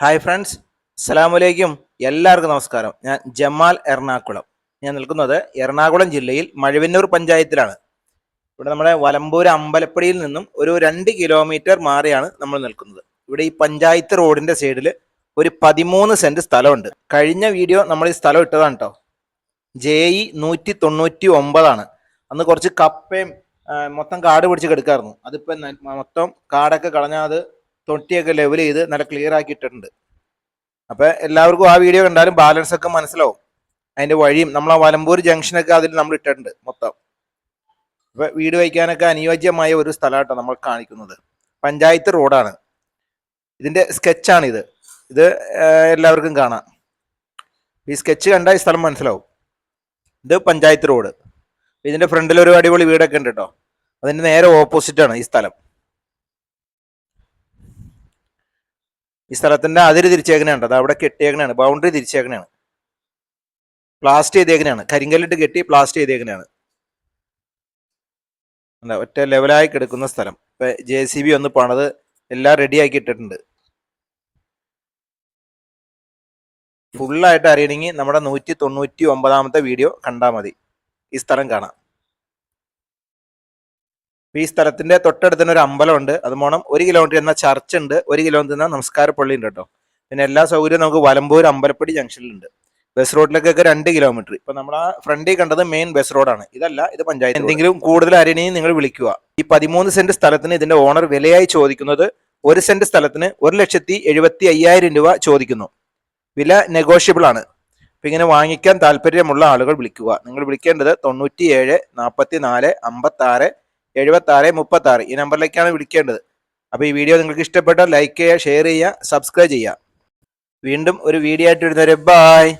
Hi friends സലാമലൈക്കും എല്ലാവർക്കും നമസ്കാരം. ഞാൻ ജമാൽ എറണാകുളം. ഞാൻ നിൽക്കുന്നത് എറണാകുളം ജില്ലയിൽ മഴവന്നൂർ പഞ്ചായത്തിലാണ്. ഇവിടെ നമ്മുടെ വലമ്പൂർ അമ്പലപ്പടിയിൽ നിന്നും ഒരു രണ്ട് കിലോമീറ്റർ മാറിയാണ് നമ്മൾ നിൽക്കുന്നത്. ഇവിടെ ഈ പഞ്ചായത്ത് റോഡിന്റെ സൈഡിൽ ഒരു പതിമൂന്ന് സെന്റ് സ്ഥലമുണ്ട്. കഴിഞ്ഞ വീഡിയോ നമ്മൾ ഈ സ്ഥലം ഇട്ടതാണ് കേട്ടോ ജെ ഇ നൂറ്റി തൊണ്ണൂറ്റി ഒമ്പതാണ് അന്ന് കുറച്ച് കപ്പയും മൊത്തം കാട് പിടിച്ച് കിടക്കായിരുന്നു. അതിപ്പോൾ മൊത്തം കാടൊക്കെ കളഞ്ഞാൽ അത് തൊട്ടിയൊക്കെ ലെവൽ ചെയ്ത് നല്ല ക്ലിയർ ആക്കിയിട്ടുണ്ട്. അപ്പോൾ അപ്പൊ എല്ലാവർക്കും ആ വീഡിയോ കണ്ടാലും ബാലൻസ് ഒക്കെ മനസ്സിലാവും. അതിന്റെ വഴിയും നമ്മൾ ആ വലമ്പൂർ ജംഗ്ഷനൊക്കെ അതിൽ നമ്മൾ ഇട്ടിട്ടുണ്ട് മൊത്തം. അപ്പൊ വീട് വയ്ക്കാനൊക്കെ അനുയോജ്യമായ ഒരു സ്ഥലമാട്ടോ നമ്മൾ കാണിക്കുന്നത്. പഞ്ചായത്ത് റോഡാണ് ഇതിന്റെ സ്കെച്ചാണ് ഇത് എല്ലാവർക്കും കാണാം. ഈ സ്കെച്ച് കണ്ടാൽ ഈ സ്ഥലം മനസ്സിലാവും. ഇത് പഞ്ചായത്ത് റോഡ് ഇതിന്റെ ഫ്രണ്ടിൽ ഒരു അടിപൊളി വീടൊക്കെ ഉണ്ട് കേട്ടോ അതിന്റെ നേരെ ഓപ്പോസിറ്റ് ആണ് ഈ സ്ഥലം. ഈ സ്ഥലത്തിന്റെ അതിര് തിരിച്ചേക്കണേണ്ട അത് അവിടെ കെട്ടിയേക്കണാണ്. ബൗണ്ടറി തിരിച്ചേക്കണാണ്. പ്ലാസ്റ്റ് ചെയ്തേക്കണാണ്. കരിങ്കല്ലിട്ട് കെട്ടി പ്ലാസ്റ്റ് ചെയ്തേക്കണാണ്. എന്താ ഒറ്റ ലെവലായി കിടക്കുന്ന സ്ഥലം. ഇപ്പൊ ജെ സി ബി ഒന്ന് പണത് എല്ലാം റെഡി ആക്കി ഇട്ടിട്ടുണ്ട്. ഫുള്ളായിട്ട് അറിയണമെങ്കിൽ നമ്മുടെ നൂറ്റി തൊണ്ണൂറ്റി ഒമ്പതാമത്തെ വീഡിയോ കണ്ടാൽ മതി. ഈ സ്ഥലം കാണാം. ഈ സ്ഥലത്തിന്റെ തൊട്ടടുത്ത് തന്നെ ഒരു അമ്പലമുണ്ട്. അതുമോണം ഒരു കിലോമീറ്റർ എന്ന ചർച്ച് ഉണ്ട് ഒരു കിലോമീറ്റർ എന്ന നമസ്കാര പള്ളി ഉണ്ട് കേട്ടോ. പിന്നെ എല്ലാ സൗകര്യവും നമുക്ക് വലമ്പൂർ അമ്പലപ്പടി ജംഗ്ഷനിലുണ്ട്. ബസ് റോഡിലേക്കൊക്കെ രണ്ട് കിലോമീറ്റർ. ഇപ്പൊ നമ്മൾ ആ ഫ്രണ്ടിൽ കണ്ടത് മെയിൻ ബസ് റോഡാണ്. ഇതല്ല ഇത് പഞ്ചായത്ത് എന്തെങ്കിലും കൂടുതൽ അരണിയും നിങ്ങൾ വിളിക്കുക. ഈ പതിമൂന്ന് സെന്റ് സ്ഥലത്തിന് ഇതിന്റെ ഓണർ വിലയായി ചോദിക്കുന്നത് ഒരു സെന്റ് സ്ഥലത്തിന് ഒരു ലക്ഷത്തി എഴുപത്തി അയ്യായിരം രൂപ ചോദിക്കുന്നു. വില നെഗോഷ്യബിൾ ആണ്. അപ്പൊ ഇങ്ങനെ വാങ്ങിക്കാൻ താല്പര്യമുള്ള ആളുകൾ വിളിക്കുക. നിങ്ങൾ വിളിക്കേണ്ടത് തൊണ്ണൂറ്റി ഏഴ് നാൽപ്പത്തി നാല് അമ്പത്തി ആറ് എഴുപത്തി ആറ് മുപ്പത്തി ആറ് ഈ നമ്പറിലേക്കാണ് വിളിക്കേണ്ടത്. അപ്പോൾ ഈ വീഡിയോ നിങ്ങൾക്ക് ഇഷ്ടപ്പെട്ടാൽ ലൈക്ക് ചെയ്യുക ഷെയർ ചെയ്യുക സബ്സ്ക്രൈബ് ചെയ്യുക. വീണ്ടും ഒരു വീഡിയോ ആയിട്ട് വരുന്നവരെ ബായ്